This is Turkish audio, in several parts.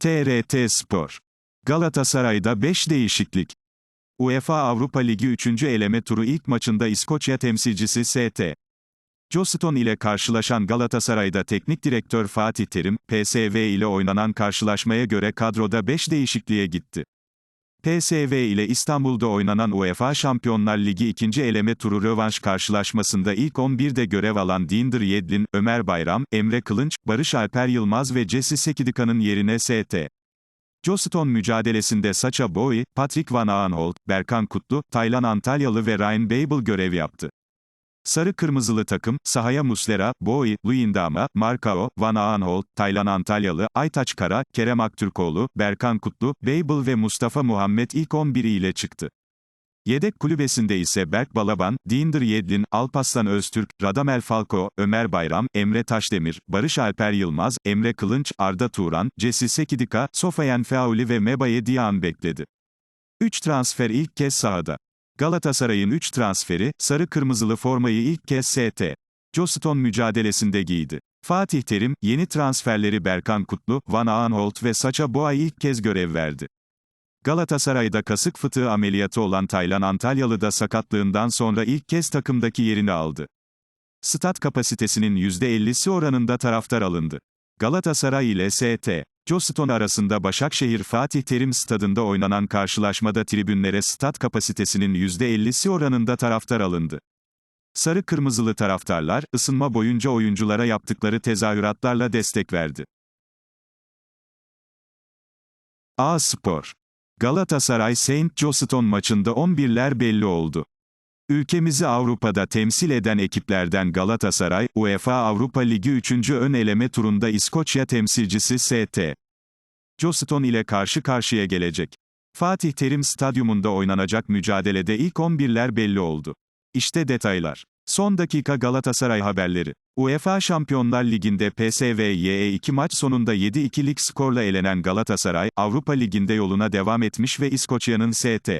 TRT Spor. Galatasaray'da 5 değişiklik. UEFA Avrupa Ligi 3. eleme turu ilk maçında İskoçya temsilcisi ST. Joston ile karşılaşan Galatasaray'da teknik direktör Fatih Terim, PSV ile oynanan karşılaşmaya göre kadroda 5 değişikliğe gitti. PSV ile İstanbul'da oynanan UEFA Şampiyonlar Ligi 2. eleme turu rövanş karşılaşmasında ilk 11'de görev alan Dinder Yedlin, Ömer Bayram, Emre Kılınç, Barış Alper Yılmaz ve Jesse Sekidika'nın yerine ST. Joston mücadelesinde Sacha Boey, Patrick Van Aanholt, Berkan Kutlu, Taylan Antalyalı ve Ryan Babel görev yaptı. Sarı kırmızılı takım, sahaya Muslera, Boey, Luyendama, Markao, Van Aanholt, Taylan Antalyalı, Aytaç Kara, Kerem Aktürkoğlu, Berkan Kutlu, Babel ve Mustafa Muhammed ilk 11 ile çıktı. Yedek kulübesinde ise Berk Balaban, Dinder Yedlin, Alpaslan Öztürk, Radamel Falco, Ömer Bayram, Emre Taşdemir, Barış Alper Yılmaz, Emre Kılınç, Arda Turan, Cesi Sekidika, Sofayen Feauli ve Mebaye Diyan bekledi. 3 transfer ilk kez sahada. Galatasaray'ın 3 transferi, sarı-kırmızılı formayı ilk kez ST. Joston mücadelesinde giydi. Fatih Terim, yeni transferleri Berkan Kutlu, Van Aanholt ve Saça Boğa'ya ilk kez görev verdi. Galatasaray'da kasık fıtığı ameliyatı olan Taylan Antalyalı da sakatlığından sonra ilk kez takımdaki yerini aldı. Stat kapasitesinin %50'si oranında taraftar alındı. Galatasaray ile ST. Joston arasında Başakşehir Fatih Terim stadında oynanan karşılaşmada tribünlere stat kapasitesinin %50'si oranında taraftar alındı. Sarı kırmızılı taraftarlar, ısınma boyunca oyunculara yaptıkları tezahüratlarla destek verdi. A Spor Galatasaray Saint Joston maçında 11'ler belli oldu. Ülkemizi Avrupa'da temsil eden ekiplerden Galatasaray, UEFA Avrupa Ligi 3. ön eleme turunda İskoçya temsilcisi ST. Joston ile karşı karşıya gelecek. Fatih Terim Stadyumunda oynanacak mücadelede ilk 11'ler belli oldu. İşte detaylar. Son dakika Galatasaray haberleri. UEFA Şampiyonlar Ligi'nde PSV'ye 2 maç sonunda 7-2'lik skorla elenen Galatasaray, Avrupa Ligi'nde yoluna devam etmiş ve İskoçya'nın ST.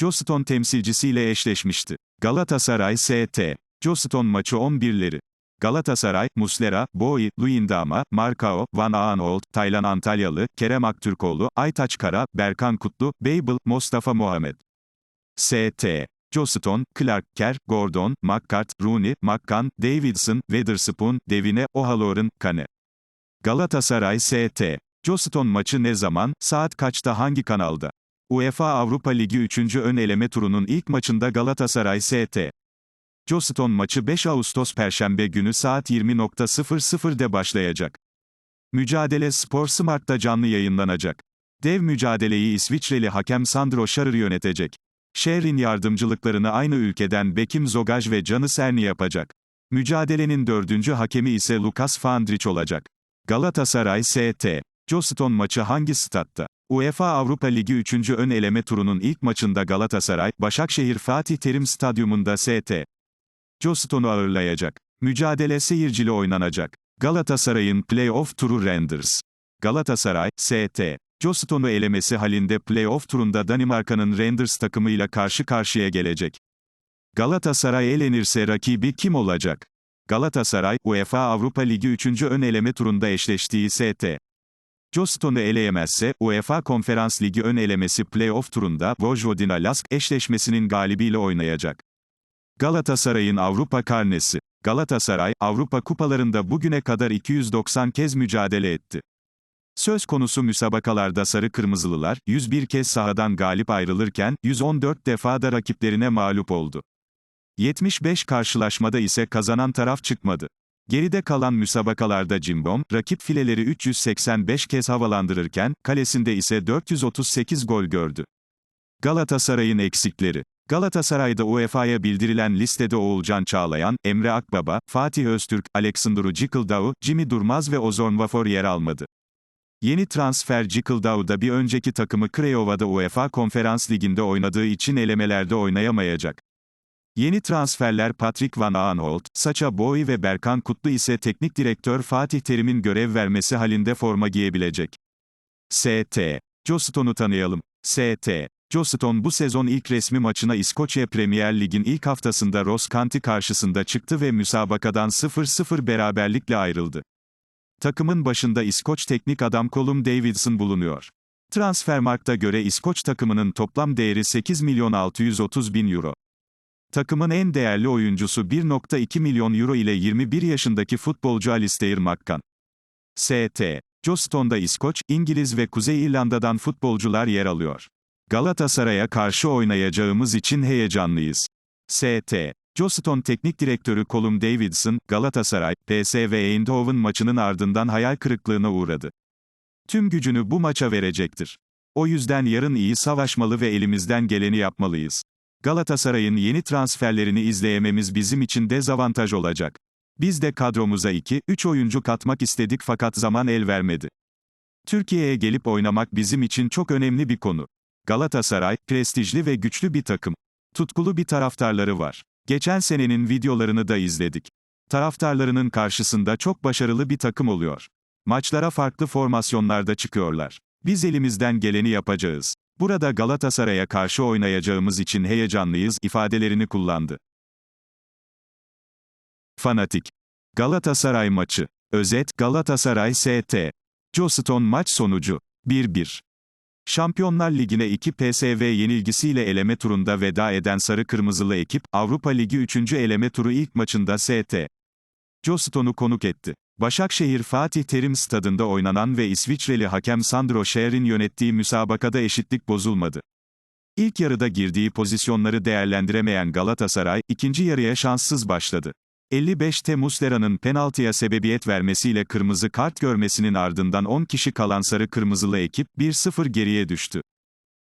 Joston temsilcisiyle eşleşmişti. Galatasaray ST. Joston maçı 11'leri. Galatasaray, Muslera, Boey, Luyendama, Markao, Van Aanholt, Taylan Antalyalı, Kerem Aktürkoğlu, Aytaç Kara, Berkan Kutlu, Babel, Mustafa Muhammed. ST. Joston, Clark Kerr, Gordon, McCart, Rooney, McCann, Davidson, Weatherspoon, Devine, O'Halloran, Kane. Galatasaray ST. Joston maçı ne zaman, saat kaçta hangi kanalda? UEFA Avrupa Ligi 3. ön eleme turunun ilk maçında Galatasaray ST. Joston maçı 5 Ağustos Perşembe günü saat 20.00'de başlayacak. Mücadele Spor Smart'ta canlı yayınlanacak. Dev mücadeleyi İsviçreli hakem Sandro Scharrer yönetecek. Şehrin yardımcılıklarını aynı ülkeden Bekim Zogaj ve Canı Serni yapacak. Mücadelenin dördüncü hakemi ise Lukas Fandrich olacak. Galatasaray ST. Joston maçı hangi statta? UEFA Avrupa Ligi 3. ön eleme turunun ilk maçında Galatasaray, Başakşehir Fatih Terim Stadyumunda ST. Joston'u ağırlayacak. Mücadele seyircili oynanacak. Galatasaray'ın play-off turu Renders. Galatasaray, ST. Joston'u elemesi halinde play-off turunda Danimarka'nın Renders takımıyla karşı karşıya gelecek. Galatasaray elenirse rakibi kim olacak? Galatasaray, UEFA Avrupa Ligi 3. ön eleme turunda eşleştiği ST. Joston'u eleyemezse, UEFA Konferans Ligi ön elemesi play-off turunda Vojvodina Lask eşleşmesinin galibiyle oynayacak. Galatasaray'ın Avrupa karnesi. Galatasaray, Avrupa kupalarında bugüne kadar 290 kez mücadele etti. Söz konusu müsabakalarda sarı kırmızılılar, 101 kez sahadan galip ayrılırken, 114 defa da rakiplerine mağlup oldu. 75 karşılaşmada ise kazanan taraf çıkmadı. Geride kalan müsabakalarda Cimbom, rakip fileleri 385 kez havalandırırken, kalesinde ise 438 gol gördü. Galatasaray'ın eksikleri. Galatasaray'da UEFA'ya bildirilen listede Oğulcan Çağlayan, Emre Akbaba, Fatih Öztürk, Aleksandru Cikıldao, Jimmy Durmaz ve Ozon Vafor yer almadı. Yeni transfer Cikıldao'da bir önceki takımı Craiova'da UEFA Konferans Ligi'nde oynadığı için elemelerde oynayamayacak. Yeni transferler Patrick Van Aanholt, Sacha Boey ve Berkan Kutlu ise teknik direktör Fatih Terim'in görev vermesi halinde forma giyebilecek. ST. Joston'u tanıyalım. ST. Joston bu sezon ilk resmi maçına İskoçya Premier Lig'in ilk haftasında Ross County karşısında çıktı ve müsabakadan 0-0 beraberlikle ayrıldı. Takımın başında İskoç teknik adam Colum Davidson bulunuyor. Transfermarkt'a göre İskoç takımının toplam değeri 8 milyon 630 bin euro. Takımın en değerli oyuncusu 1.2 milyon euro ile 21 yaşındaki futbolcu Alistair McCann. ST. Joston'da İskoç, İngiliz ve Kuzey İrlanda'dan futbolcular yer alıyor. Galatasaray'a karşı oynayacağımız için heyecanlıyız. ST. Joston Teknik Direktörü Colum Davidson, Galatasaray, PSV Eindhoven maçının ardından hayal kırıklığına uğradı. Tüm gücünü bu maça verecektir. O yüzden yarın iyi savaşmalı ve elimizden geleni yapmalıyız. Galatasaray'ın yeni transferlerini izleyememiz bizim için dezavantaj olacak. Biz de kadromuza 2-3 oyuncu katmak istedik fakat zaman el vermedi. Türkiye'ye gelip oynamak bizim için çok önemli bir konu. Galatasaray, prestijli ve güçlü bir takım. Tutkulu bir taraftarları var. Geçen senenin videolarını da izledik. Taraftarlarının karşısında çok başarılı bir takım oluyor. Maçlara farklı formasyonlarda çıkıyorlar. Biz elimizden geleni yapacağız. Burada Galatasaray'a karşı oynayacağımız için heyecanlıyız ifadelerini kullandı. Fanatik. Galatasaray maçı. Özet Galatasaray ST. Joston maç sonucu 1-1. Şampiyonlar Ligi'ne 2 PSV yenilgisiyle eleme turunda veda eden Sarı Kırmızılı ekip, Avrupa Ligi 3. eleme turu ilk maçında ST. Joston'u konuk etti. Başakşehir Fatih Terim stadında oynanan ve İsviçreli hakem Sandro Scher'in yönettiği müsabakada eşitlik bozulmadı. İlk yarıda girdiği pozisyonları değerlendiremeyen Galatasaray, ikinci yarıya şanssız başladı. 55'te Muslera'nın penaltıya sebebiyet vermesiyle kırmızı kart görmesinin ardından 10 kişi kalan sarı kırmızılı ekip 1-0 geriye düştü.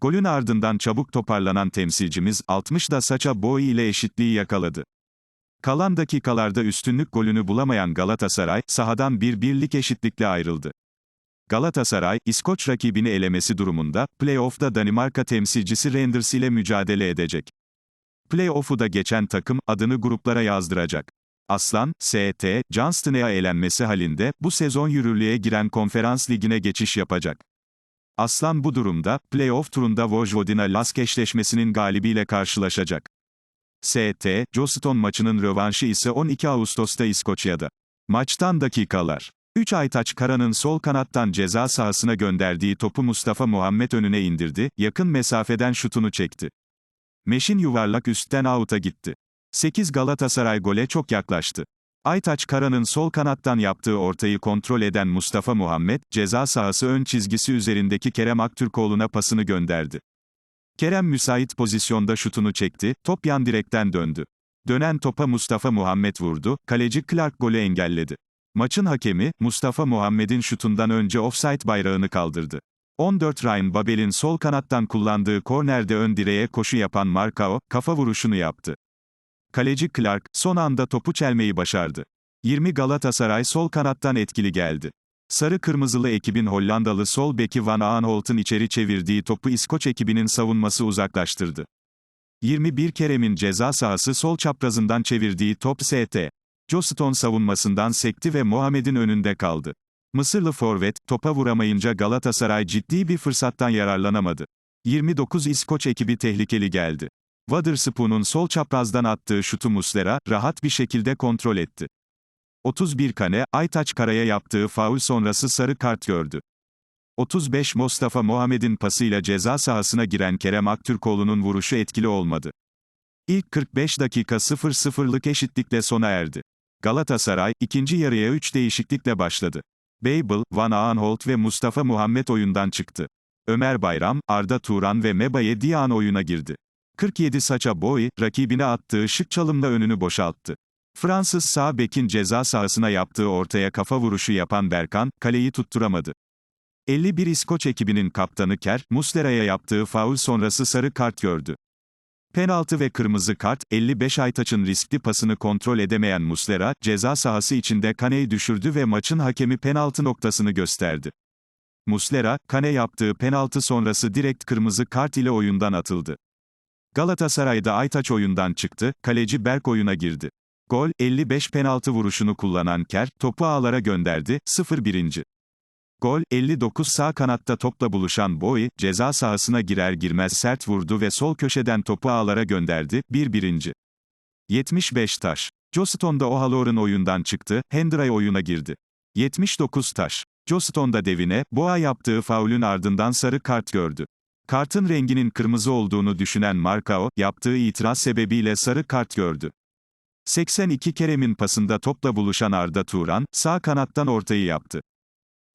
Golün ardından çabuk toparlanan temsilcimiz 60'da Saça Boy ile eşitliği yakaladı. Kalan dakikalarda üstünlük golünü bulamayan Galatasaray, sahadan bir birlik eşitlikle ayrıldı. Galatasaray, İskoç rakibini elemesi durumunda, playoff'da Danimarka temsilcisi Rangers ile mücadele edecek. Playoff'u da geçen takım, adını gruplara yazdıracak. Aslan, ST, Johnston'a elenmesi halinde, bu sezon yürürlüğe giren konferans ligine geçiş yapacak. Aslan bu durumda, playoff turunda Vojvodina Lask eşleşmesinin galibiyle karşılaşacak. ST, Joston maçının rövanşı ise 12 Ağustos'ta İskoçya'da. Maçtan dakikalar. 3 Aytaç Kara'nın sol kanattan ceza sahasına gönderdiği topu Mustafa Muhammed önüne indirdi, yakın mesafeden şutunu çekti. Meşin yuvarlak üstten out'a gitti. 8 Galatasaray gole çok yaklaştı. Aytaç Kara'nın sol kanattan yaptığı ortayı kontrol eden Mustafa Muhammed, ceza sahası ön çizgisi üzerindeki Kerem Aktürkoğlu'na pasını gönderdi. Kerem müsait pozisyonda şutunu çekti, top yan direkten döndü. Dönen topa Mustafa Muhammed vurdu, kaleci Clark golü engelledi. Maçın hakemi, Mustafa Muhammed'in şutundan önce offside bayrağını kaldırdı. 14 Ryan Babel'in sol kanattan kullandığı kornerde ön direğe koşu yapan Marcao, kafa vuruşunu yaptı. Kaleci Clark, son anda topu çelmeyi başardı. 20 Galatasaray sol kanattan etkili geldi. Sarı kırmızılı ekibin Hollandalı sol beki Van Aanholt'un içeri çevirdiği topu İskoç ekibinin savunması uzaklaştırdı. 21 Kerem'in ceza sahası sol çaprazından çevirdiği top ST. Joston savunmasından sekti ve Muhammed'in önünde kaldı. Mısırlı forvet, topa vuramayınca Galatasaray ciddi bir fırsattan yararlanamadı. 29 İskoç ekibi tehlikeli geldi. Waterspoon'un sol çaprazdan attığı şutu Muslera, rahat bir şekilde kontrol etti. 31 Kane, Aytaç Kara'ya yaptığı faul sonrası sarı kart gördü. 35 Mustafa Muhammed'in pasıyla ceza sahasına giren Kerem Aktürkoğlu'nun vuruşu etkili olmadı. İlk 45 dakika 0-0'lık eşitlikle sona erdi. Galatasaray, ikinci yarıya 3 değişiklikle başladı. Babel, Van Aanholt ve Mustafa Muhammed oyundan çıktı. Ömer Bayram, Arda Turan ve Mebaye Diyan oyuna girdi. 47 Saça Boy, rakibine attığı şık çalımla önünü boşalttı. Fransız sağ bekin ceza sahasına yaptığı ortaya kafa vuruşu yapan Berkan, kaleyi tutturamadı. 51 İskoç ekibinin kaptanı Ker, Muslera'ya yaptığı faul sonrası sarı kart gördü. Penaltı ve kırmızı kart, 55 Aytaç'ın riskli pasını kontrol edemeyen Muslera, ceza sahası içinde Kane'yi düşürdü ve maçın hakemi penaltı noktasını gösterdi. Muslera, Kane yaptığı penaltı sonrası direkt kırmızı kart ile oyundan atıldı. Galatasaray'da Aytaç oyundan çıktı, kaleci Berk oyuna girdi. Gol, 55 penaltı vuruşunu kullanan Ker, topu ağlara gönderdi, 0-1. Gol, 59 sağ kanatta topla buluşan Boy, ceza sahasına girer girmez sert vurdu ve sol köşeden topu ağlara gönderdi, 1-1. 75 taş. Joston'da O'Halloran oyundan çıktı, Hendry oyuna girdi. 79 taş. Joston'da devine, Boğa yaptığı faulün ardından sarı kart gördü. Kartın renginin kırmızı olduğunu düşünen Markao, yaptığı itiraz sebebiyle sarı kart gördü. 82 Kerem'in pasında topla buluşan Arda Turan, sağ kanattan ortayı yaptı.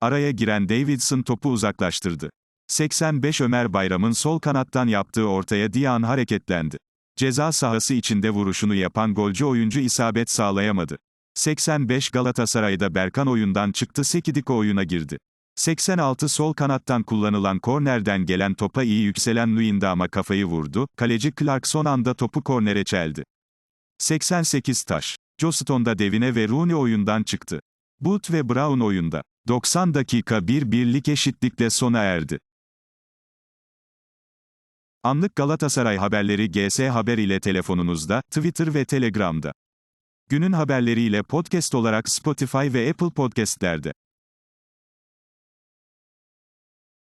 Araya giren Davidson topu uzaklaştırdı. 85 Ömer Bayram'ın sol kanattan yaptığı ortaya Diyan hareketlendi. Ceza sahası içinde vuruşunu yapan golcü oyuncu isabet sağlayamadı. 85 Galatasaray'da Berkan oyundan çıktı Sekidiko oyuna girdi. 86 sol kanattan kullanılan kornerden gelen topa iyi yükselen Luyendama kafayı vurdu, kaleci Clark son anda topu kornere çeldi. 88 taş. Joston'da Devine ve Rooney oyundan çıktı. Boot ve Brown oyunda. 90 dakika bir birlik eşitlikle sona erdi. Anlık Galatasaray haberleri GS Haber ile telefonunuzda, Twitter ve Telegram'da. Günün haberleriyle podcast olarak Spotify ve Apple Podcast'lerde.